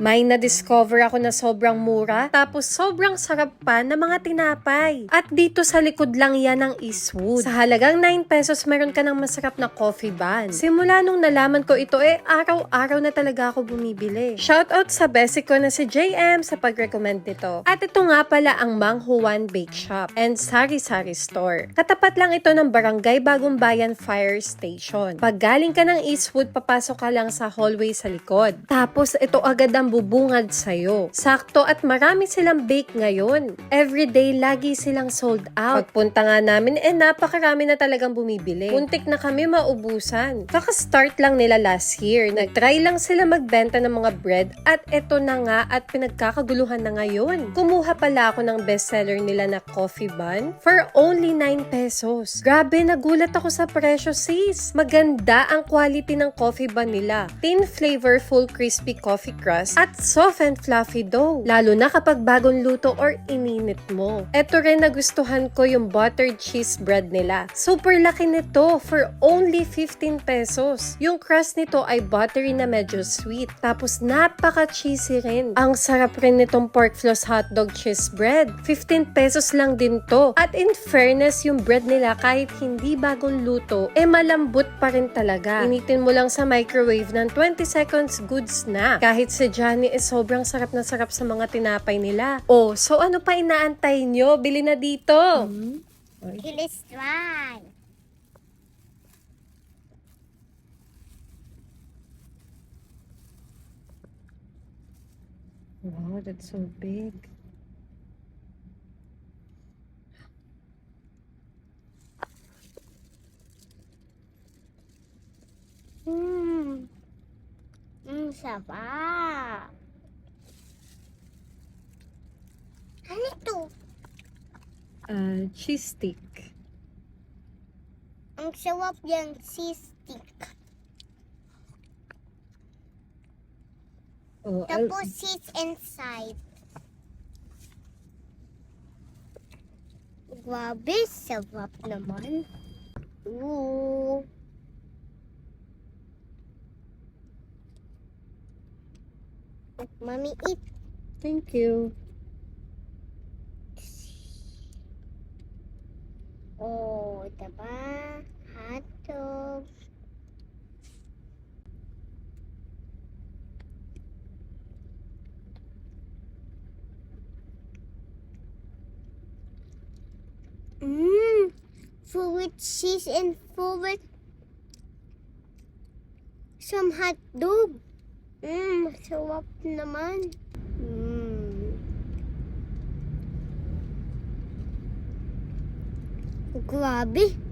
May na-discover ako na sobrang mura, tapos sobrang sarap pa na mga tinapay. At dito sa likod lang yan ng Eastwood. Sa halagang 9 pesos, meron ka ng masarap na coffee ban. Simula nung nalaman ko ito, eh, araw-araw na talaga ako bumibili. Shoutout sa basic ko na si JM sa pag-recommend nito. At ito nga pala ang Mang Juan Bake Shop and Sari Sari Store. Katapat lang ito ng Barangay Bagong Bayan Fire Station. Pag galing ka ng Eastwood, papasok ka lang sa hallway sa likod. Tapos ito agad ang bubungad sa'yo. Sakto at marami silang bake ngayon. Everyday, lagi silang sold out. Pagpunta nga namin, eh napakarami na talagang bumibili. Muntik na kami maubusan. Kaka-start lang nila last year. Nag-try lang sila magbenta ng mga bread at eto na nga at pinagkakaguluhan na ngayon. Kumuha pala ako ng bestseller nila na coffee bun for only 9 pesos. Grabe, nagulat ako sa presyo sis. Maganda ang quality ng coffee bun nila. Thin flavorful crispy coffee crust at soft and fluffy dough. Lalo na kapag bagong luto or ininit mo. Eto rin nagustuhan ko yung buttered cheese bread nila. Super laki nito for only 15 pesos. Yung crust nito ay buttery na medyo sweet. Tapos napaka-cheesy rin. Ang sarap rin nitong pork floss hotdog cheese bread. 15 pesos lang din to. At in fairness, yung bread nila kahit hindi bagong luto, eh malambot pa rin talaga. Initin mo lang sa microwave ng 20 seconds, goods na. Kahit si Johnny eh sobrang sarap na sarap sa mga tinapay nila. Oh, so ano pa inaantay nyo? Bili na dito. Let's try. Wow, that's so big. Mmm. Mmm, sarap. Ano ito? Uh, cheese stick. Ang sarap yung cheese stick. Oh, I'll- Tapos cheese inside. Grabe, sarap naman. Ooh. Mommy, eat. thank you. Oh, diba? Hotdog. Mmm, full with cheese and full with some hot dog. Mmm, sarap naman. Mmm. Grabe.